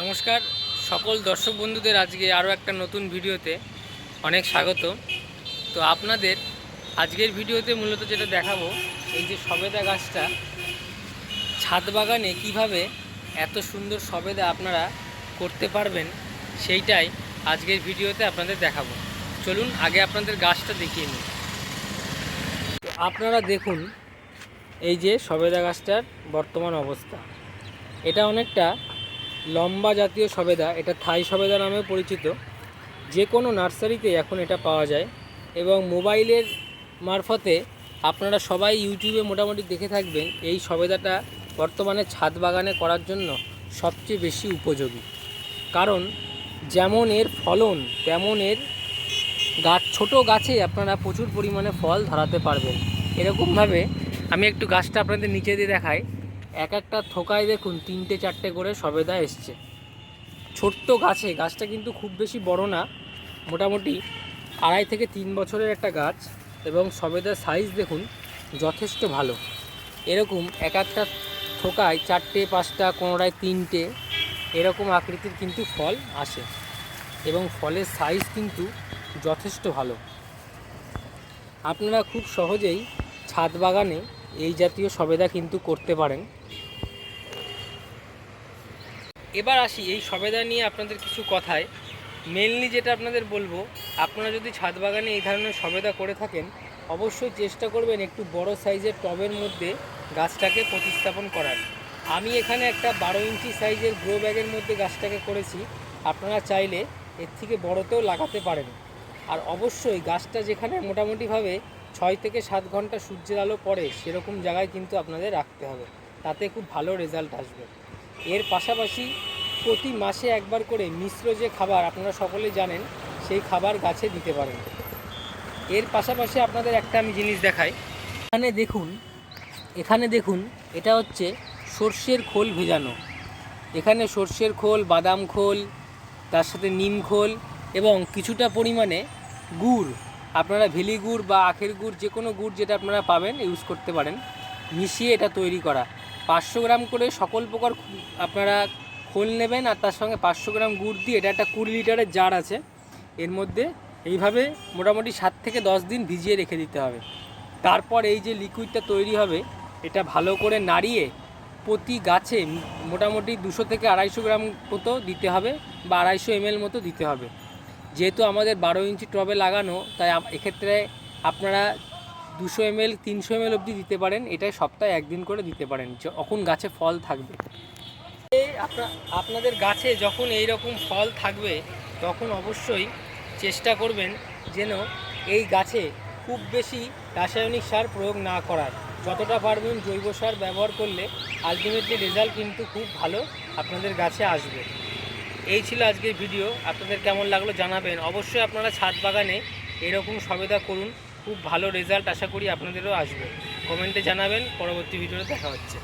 নমস্কার, সকল দর্শক বন্ধুদের আজকে আরও একটা নতুন ভিডিওতে অনেক স্বাগত। তো আপনাদের আজকের ভিডিওতে মূলত যেটা দেখাবো, এই যে সবেদা গাছটা, ছাদ বাগানে কীভাবে এত সুন্দর সবেদা আপনারা করতে পারবেন সেইটাই আজকের ভিডিওতে আপনাদের দেখাবো। চলুন, আগে আপনাদের গাছটা দেখিয়ে নিই। তো আপনারা দেখুন, এই যে সবেদা গাছটার বর্তমান অবস্থা। এটা অনেকটা লম্বা জাতীয় সবেদা, এটা থাই সবেদা নামেও পরিচিত। যে কোনো নার্সারিতে এখন এটা পাওয়া যায় এবং মোবাইলের মারফতে আপনারা সবাই ইউটিউবে মোটামুটি দেখে থাকবেন এই সবেদাটা বর্তমানে ছাদ বাগানে করার জন্য সবচেয়ে বেশি উপযোগী। কারণ যেমন এর ফলন, তেমন এর গাছ ছোট গাছে আপনারা প্রচুর পরিমাণে ফল ধরাতে পারবেন। এরকমভাবে আমি একটু গাছটা আপনাদের নিচে দিয়ে দেখাই। এক একটা থোকায় দেখুন তিনটে চারটে করে সবেদা এসছে। ছোট্ট গাছে, গাছটা কিন্তু খুব বেশি বড় না, মোটামুটি আড়াই থেকে তিন বছরের একটা গাছ এবং সবেদার সাইজ দেখুন যথেষ্ট ভালো। এরকম এক একটা থোকায় চারটে, পাঁচটা, কোনোটায় তিনটে এরকম আকৃতির কিন্তু ফল আসে এবং ফলের সাইজ কিন্তু যথেষ্ট ভালো। আপনারা খুব সহজেই ছাদ বাগানে এই জাতীয় সবেদা কিন্তু করতে পারেন। এবার আসি এই সবেদা নিয়ে আপনাদের কিছু কথায়। মেনলি যেটা আপনাদের বলব, আপনারা যদি ছাদ বাগানে এই ধরনের সবেদা করে থাকেন, অবশ্যই চেষ্টা করবেন একটু বড় সাইজের টবের মধ্যে গাছটাকে প্রতিস্থাপন করার। আমি এখানে একটা বারো ইঞ্চি সাইজের গ্রো ব্যাগের মধ্যে গাছটাকে করেছি। আপনারা চাইলে এর থেকে বড়তেও লাগাতে পারেন। আর অবশ্যই গাছটা যেখানে মোটামুটিভাবে ছয় থেকে সাত ঘণ্টা সূর্যের আলো পড়ে, সেরকম জায়গায় কিন্তু আপনাদের রাখতে হবে। তাতে খুব ভালো রেজাল্ট আসবে। এর পাশাপাশি প্রতি মাসে একবার করে মিশ্র যে খাবার আপনারা সকলেই জানেন, সেই খাবার গাছে দিতে পারেন। এর পাশাপাশি আপনাদের একটা আমি জিনিস দেখাই। এখানে দেখুন এখানে দেখুন, এটা হচ্ছে সর্ষের খোল ভেজানো। এখানে সর্ষের খোল, বাদাম খোল, তার সাথে নিম খোল এবং কিছুটা পরিমাণে গুড়। আপনারা ভেলি গুড় বা আখের গুড়, যে কোনো গুড় যেটা আপনারা পাবেন ইউজ করতে পারেন। মিশিয়ে এটা তৈরি করা। পাঁচশো গ্রাম করে সকল প্রকার আপনারা খোল নেবেন আর তার সঙ্গে পাঁচশো গ্রাম গুড় দিয়ে, এটা একটা কুড়ি লিটারের জার আছে। এর মধ্যে এইভাবে মোটামুটি সাত থেকে দশ দিন ভিজিয়ে রেখে দিতে হবে। তারপর এই যে লিকুইডটা তৈরি হবে, এটা ভালো করে নাড়িয়ে প্রতি গাছে মোটামুটি দুশো থেকে আড়াইশো গ্রাম মতো দিতে হবে বা আড়াইশো এমএল মতো দিতে হবে। যেহেতু আমাদের বারো ইঞ্চি টবে লাগানো, তাই এক্ষেত্রে আপনারা দুশো এমএল, তিনশো এমএল অবধি দিতে পারেন। এটাই সপ্তাহে একদিন করে দিতে পারেন। যখন গাছে ফল থাকবে। আপনাদের গাছে যখন এই রকম ফল থাকবে, তখন অবশ্যই চেষ্টা করবেন যেন এই গাছে খুব বেশি রাসায়নিক সার প্রয়োগ না করার। যতটা পারবেন জৈব সার ব্যবহার করলে আলটিমেটলি রেজাল্ট কিন্তু খুব ভালো আপনাদের গাছে আসবে। এই ছিল আজকের ভিডিও। আপনাদের কেমন লাগল জানাবেন। অবশ্যই আপনারা ছাদ বাগানে এরকম সবেদা করুন। খুব ভালো রেজাল্ট আশা করি আপনাদেরও আসবে। কমেন্টে জানাবেন। পরবর্তী ভিডিওতে দেখা হচ্ছে।